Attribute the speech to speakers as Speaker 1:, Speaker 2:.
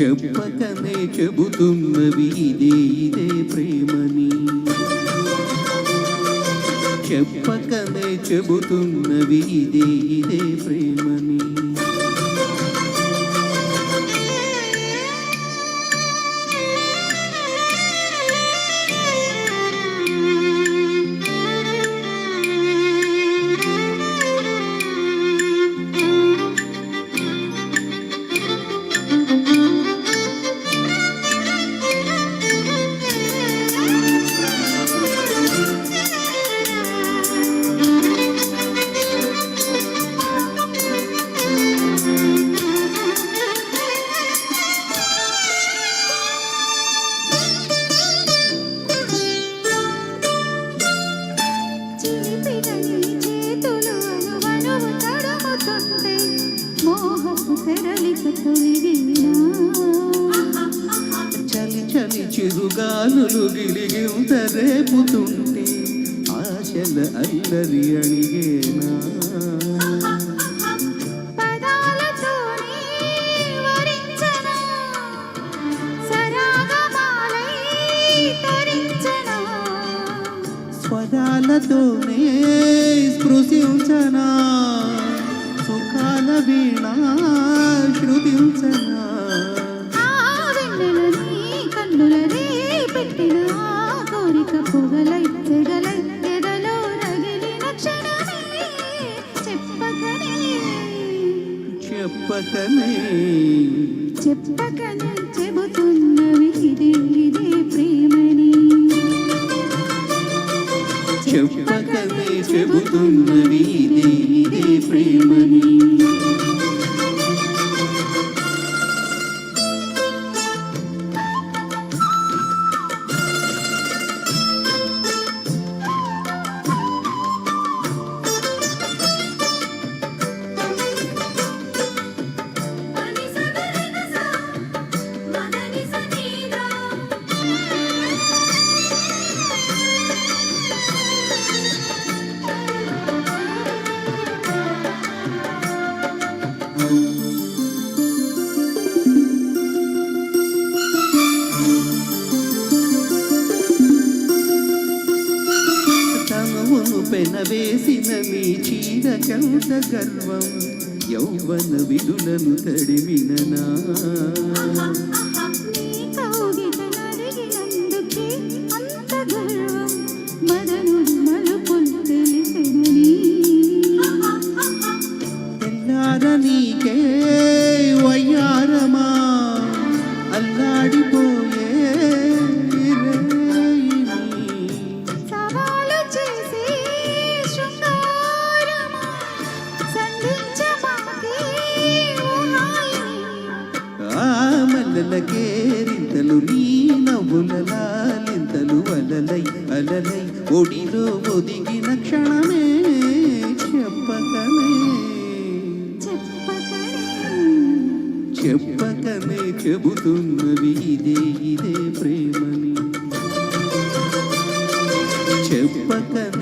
Speaker 1: చెప్పకనే
Speaker 2: చెబుతున్నవి ఇదే ఇదే ప్రేమని. చెప్పకనే చెబుతున్నవి ఇదే ఇదే ప్రేమని.
Speaker 1: మోహపు తెరలిక తొలిగినా
Speaker 2: చలి చలి చిరుగాలులు గిలిగింత రేపుతుంటే ఆశల అల్లరి అణిగేనా స్వరాలతోనే స్పృశించనా? వీణ శృతించనా?
Speaker 1: కన్నులనే పెట్టిన కోరిక పొగలై తెగలై ఎదలో రగిలిన క్షణమే చెప్పకనే.
Speaker 2: చెప్పకనే.
Speaker 1: చెప్పకనే చెబుతున్నవి ఇదే ఇదే ప్రేమని.
Speaker 2: చెప్పకనే చెబుతున్నవి ఇదే ఇదే ప్రేమని. తనువును పెనవేసిన నీ చీరకంత గర్వం యౌవన విధులను తడిమిననా
Speaker 1: నీ. కౌగిట నలిగినందుకే
Speaker 2: మల్లల నీ నవ్వుల అలలై అలలై ఒడిలో ఒదిగిన క్షణమే చెప్పకనే
Speaker 1: చెప్పకనే.
Speaker 2: చెప్పకనే చెబుతున్నవి ఇదే ఇదే ప్రేమని. చెప్పకనే